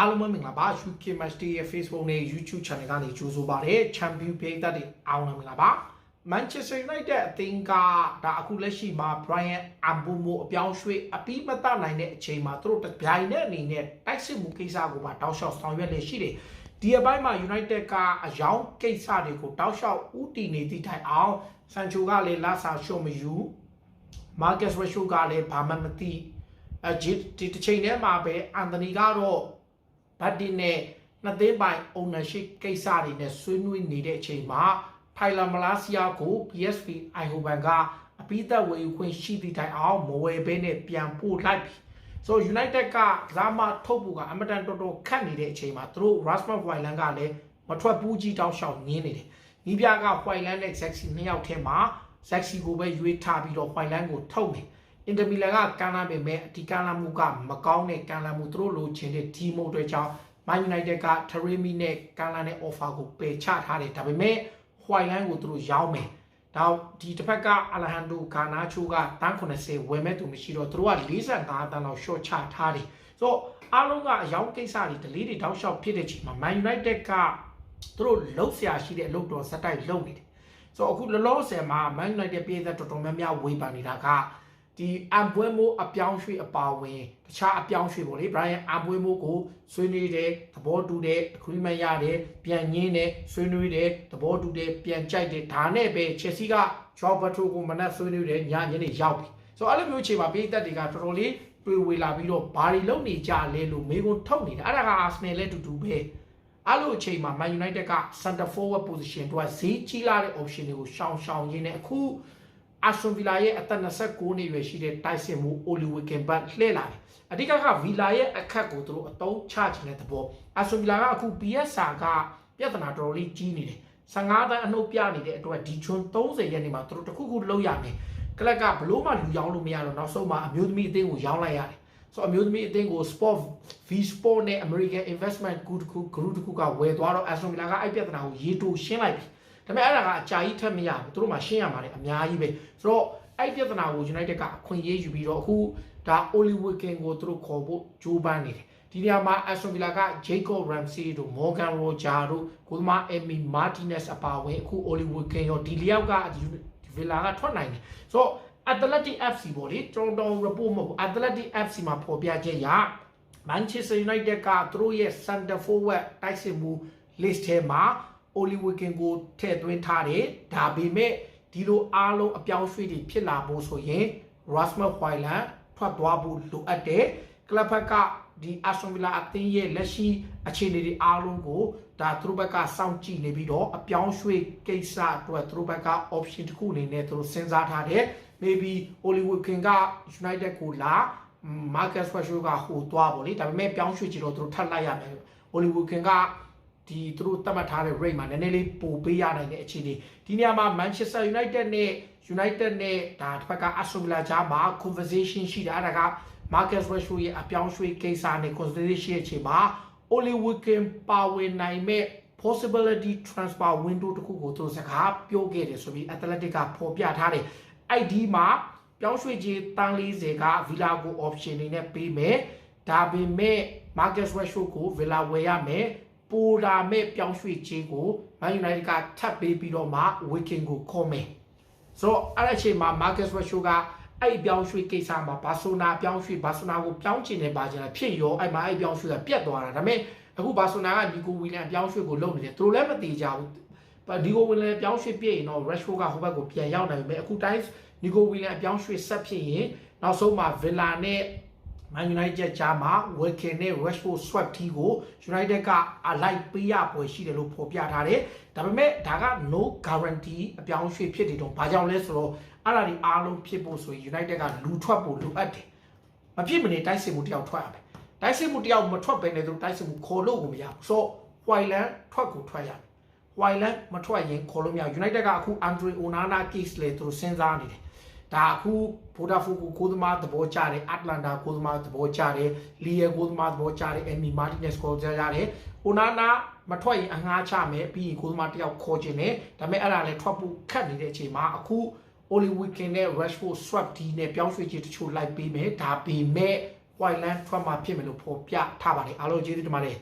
အားလုံးပဲမင်္ဂလာပါ UK Match Day ရဲ့ Facebook နဲ့ YouTube Channel ကနေကြိုဆိုပါရစေ Champion ပြည်သက်တွေအားလုံးမင်္ဂလာပါ Manchester United အသင်းကဒါအခုလက်ရှိမှာ Brian Ambumo အပြောင်းရွှေ့အပြီးမတနိုင်တဲ့အချိန်မှာသူတို့တပြိုင်နက်အနေနဲ့တိုက်စစ်မှုကိစ္စကိုပါတောက်လျှောက်ဆောင်ရွက်နေရှိတယ်ဒီအပိုင်းမှာ United ကအယောင်ကိစ္စတွေကိုတောက်လျှောက်ဥတီနေသည့်တိုင်အောင် Sancho ကလည်းလာစာရှုံးမယူ Marcus Rashford ကလည်းဘာမှမသိအဲဒီဒီတစ်ချိန်တည်းမှာပဲအန်တိုနီကတော့ ဘတ်ဒီနဲ့နှစ်သိန်းပိုင် ownership ကိစ္စတွေနဲ့ဆွေးနွေးနေတဲ့အချိန်မှာထိုင်လာမလာစီယာကို PSV Eindhoven ကအပိသက်ဝယ်ယူခွင့်ရှိသည့်တိုင်အောင်မဝယ်ဘဲနဲ့ပြန်ပို့လိုက်ပြီဆို United ကကစားမထုတ်ဖို့ကအမတန်တော်တော်ခက်နေတဲ့အချိန်မှာသူတို့ Rasmus Hojlund ကလည်းမထွက်ဘူးကြီးတောင်းလျှောက်ငင်းနေတယ်။နီးပြက Hojlund နဲ့ Zaxi နှစ်ယောက်ထဲမှာ Zaxi ကိုပဲရွေးထားပြီးတော့ Hojlund ကိုထုတ်နေ။ အင်တမီလန်ကကန်လာပေမဲ့အဒီကန်လာမှုကမကောင်းတဲ့ကန်လာမှုသူတို့လိုချင်တဲ့ဒီမိုအတွက်ကြောင့် Man United က Taremi နဲ့ကန်လာတဲ့ offer ကိုပယ်ချထားတယ်ဒါပေမဲ့ Hojlund ကိုသူတို့ရောင်းမယ်ဒါဒီတစ်ဖက်က Alejandro Garnacho ကတန်း80ဝယ်မဲ့သူမရှိတော့သူတို့က45တန်းလောက် short ချထားတယ်ဆိုတော့အားလုံးကအယောင်ကိစ္စတွေ delay တွေတောက်လျှောက်ဖြစ်တဲ့ချိန်မှာ Man United ကသူတို့လှုပ်ရှားရှိတဲ့အလုပ်တော်စက်တိုက်လုပ်နေတယ်ဆိုတော့အခုလောလောဆယ်မှာ Man United ပြည်သက်တော်တော်များများဝေဖန်နေတာက ဒီအမ်ပွဲမိုးအပြောင်းရွှေ့အပါဝင်တခြားအပြောင်းရွှေ့ပေါ့လေ Brian အမ်ပွဲမိုးကိုဆွေးနွေးတယ်သဘောတူတယ် agreement ရတယ်ပြန်ညင်းတယ်ဆွေးနွေးတယ်သဘောတူတယ်ပြန်ကြိုက်တယ်ဒါနဲ့ပဲ Chelsea က Joao Pedro ကိုမနက်ဆွေးနွေးတယ်ညညနေရောက်ပြီဆိုတော့အဲ့လိုမျိုးချိန်မှာပြည်သက်တွေကတော်တော်လေးတွေ့ဝေလာပြီးတော့ဘာတွေလုပ်နေကြလဲလို့မေးခွန်းထုတ်နေတာအဲ့ဒါက Arsenal လည်းတူတူပဲအဲ့လိုအချိန်မှာ Man United က center forward position တို့ကဈေးကြီးလာတဲ့ option တွေကိုရှောင်ရှောင်ရင်းနဲ့အခု အာဆွန်ဗီလာရဲ့အသက်29နှစ်ရွယ်ရှိတဲ့တိုက်စင်မှုအိုလီဝီကင်ဘတ်လှည့်လာတယ်။အဓိကကဗီလာရဲ့အခက်ကိုသူတို့အတုံးချချင်တဲ့သဘော။အာဆွန်ဗီလာကအခု PSR ကပြဿနာတော်တော်လေးကြီးနေတယ်။15တန်းအနှုတ်ပြနေတဲ့အတွက်ဒီချွန်း30ရက်နေမှာသူတို့တခုခုလုပ်ရမယ်။ကလပ်ကဘလို့မှလူရောင်းလို့မရတော့နောက်ဆုံးမှအမျိုးသမီးအသင်းကိုရောင်းလိုက်ရတယ်။ဆိုအမျိုးသမီးအသင်းကို Sport V Sport နဲ့ American Investment Group တခု group တခုကဝယ်သွားတော့ Aston Villa ကအဲ့ပြဿနာကိုရေတိုရှင်းလိုက်ပြီ။ ဒါပေမဲ့အဲ့ဒါကအကြာကြီးထက်မရဘူး။သူတို့မှရှင်းရမှာလေအများကြီးပဲ။ဆိုတော့အဲ့ပြဿနာကို United ကအခွင့်အရေးယူပြီးတော့အခုဒါ Oli Wigan ကိုသူတို့ခေါ်ဖို့ကြိုးပမ်းနေတယ်။ဒီနေရာမှာ Aston Villa က Jacob Ramsey တို့ Morgan Roger တို့ကိုသမား Emi Martinez အပါအဝင်အခု Oli Wigan ရောဒီလျောက်က Villa ကထွက်နိုင်တယ်။ဆိုတော့ Athletic FC ပေါ့လေတော်တော် report မဟုတ်ဘူး Athletic FC မှာပေါ်ပြချက်ရ Manchester United ကသူတို့ရဲ့ center forward တိုက်စစ်မှု list ထဲမှာ Oli Wigan ကိုထည့်သွင်းထားတယ်ဒါပေမဲ့ဒီလိုအားလုံးအပြောင်းရွှေ့တွေဖြစ်လာဖို့ဆိုရင် Rasmus Hojlund ထွက်သွားဖို့လိုအပ်တယ်ကလပ်ဘက်ကဒီ Aston Villa အသင်းရဲ့လက်ရှိအခြေအနေတွေအားလုံးကိုဒါသူတို့ဘက်ကစောင့်ကြည့်နေပြီးတော့အပြောင်းရွှေ့ကိစ္စအတွက်သူတို့ဘက်က option တစ်ခုအနေနဲ့သူတို့စဉ်းစားထားတယ် maybe Hollywood King က United ကိုလာ Marcus Rashford ကဟိုသွားပေါ့လေဒါပေမဲ့ပြောင်းရွှေ့ကြည့်တော့သူတို့ထပ်လိုက်ရမယ် Hollywood King က ဒီသူတို့သတ်မှတ်ထားတဲ့ rate မှာနည်းနည်းလေးပိုပေးရနိုင်တဲ့အခြေအနေဒီနေရာမှာ Manchester United နဲ့ United နဲ့ဒါတစ်ဖက်က Aston Villa ကြားမှာ conversation ရှိတာအဲ့ဒါက Marcus Rashford ရဲ့အပြောင်းရွှေ့ကိစ္စနဲ့ conversation ရဲ့အချိန်မှာ Oli Wigan ပါဝင်နိုင်မဲ့ possibility transfer window တခုကိုသူစကားပြောခဲ့တယ်ဆိုပြီး Athletic ကဖော်ပြထားတယ်အဲ့ဒီမှာပြောင်းရွှေ့ခြင်းတန်း40က Villa ကို option နေနဲ့ပေးမယ်ဒါပေမဲ့ Marcus Rashford ကို Villa ဝယ်ရမယ် ပိုလာမဲ့ပြောင်းရွှေ့ခြင်းကို Man United ကထပ်ပေးပြီးတော့မှ Wigan ကိုခေါ်မယ်ဆိုတော့အဲ့ဒီအချိန်မှာ Marcus Rashford ကအဲ့ပြောင်းရွှေ့ကိစ္စမှာဘာဆိုနာပြောင်းရွှေ့ဘာဆိုနာကိုပြောင်းချင်တယ်ပါချင်တယ်ဖြစ်ရောအဲ့မှာအဲ့ပြောင်းရွှေ့ကပြတ်သွားတာဒါပေမဲ့အခုဘာဆိုနာကဒီကိုဝီလန်ပြောင်းရွှေ့ကိုလုပ်နေတယ်သူတို့လည်းမတည်ကြဘူးဒီကိုဝီလန်ပြောင်းရွှေ့ပြည့်ရင်တော့ Rashford ကဟိုဘက်ကိုပြန်ရောက်နိုင်ပြီအခုတိုင်းနီကိုဝီလန်ပြောင်းရွှေ့ဆက်ဖြစ်ရင်နောက်ဆုံးမှာ Villa နဲ့ Man United ကြားမှာ Wilkin နဲ့ Rashford swap တီကို United ကအလိုက်ပေးရပွဲရှိတယ်လို့ဖော်ပြထားတယ်။ဒါပေမဲ့ဒါက no guarantee အပြောင်းရွှေ့ဖြစ်တယ်တော့ဘာကြောင့်လဲဆိုတော့အဲ့ဒါဒီအားလုံးဖြစ်ဖို့ဆိုရင် United ကလူထွက်ဖို့လိုအပ်တယ်။မဖြစ်မနေတိုက်စစ်မှုတယောက်ထွက်ရမယ်။တိုက်စစ်မှုတယောက်မထွက်ဘဲနဲ့သူတိုက်စစ်မှုခေါ်လို့ကိုမရဘူး။ဆိုတော့ Whiteland ထွက်ကိုထွက်ရမယ်။ Whiteland မထွက်ရင်ခေါ်လို့မရဘူး။ United ကအခု Andre Onana case လေသူစဉ်းစားနေတယ်။ ဒါအခုဗိုဒါဖူကိုကိုသမားသဘောကျတယ်အတ္တလန်တာကိုသမားသဘောကျတယ်လီယယ်ကိုသမားသဘောကျတယ်အမီမာတီနက်စ်ကိုကြားကြတယ်အိုနာနာမထွက်ရင်အငှားချမယ်ပြီးရင်ကိုသမားတယောက်ခေါ်ခြင်းနဲ့ဒါပေမဲ့အဲ့ဒါလည်းထွက်ဖို့ခက်နေတဲ့အချိန်မှာအခု Oli Weekend နဲ့ Rashford Swap D နဲ့ပြောင်းရွှေ့ခြင်းတချို့လိုက်ပေးမယ်ဒါပေမဲ့ white land ထွက်မှာဖြစ်မယ်လို့ဖော်ပြထားပါတယ်အားလုံးကျေးဇူးတင်ပါတယ်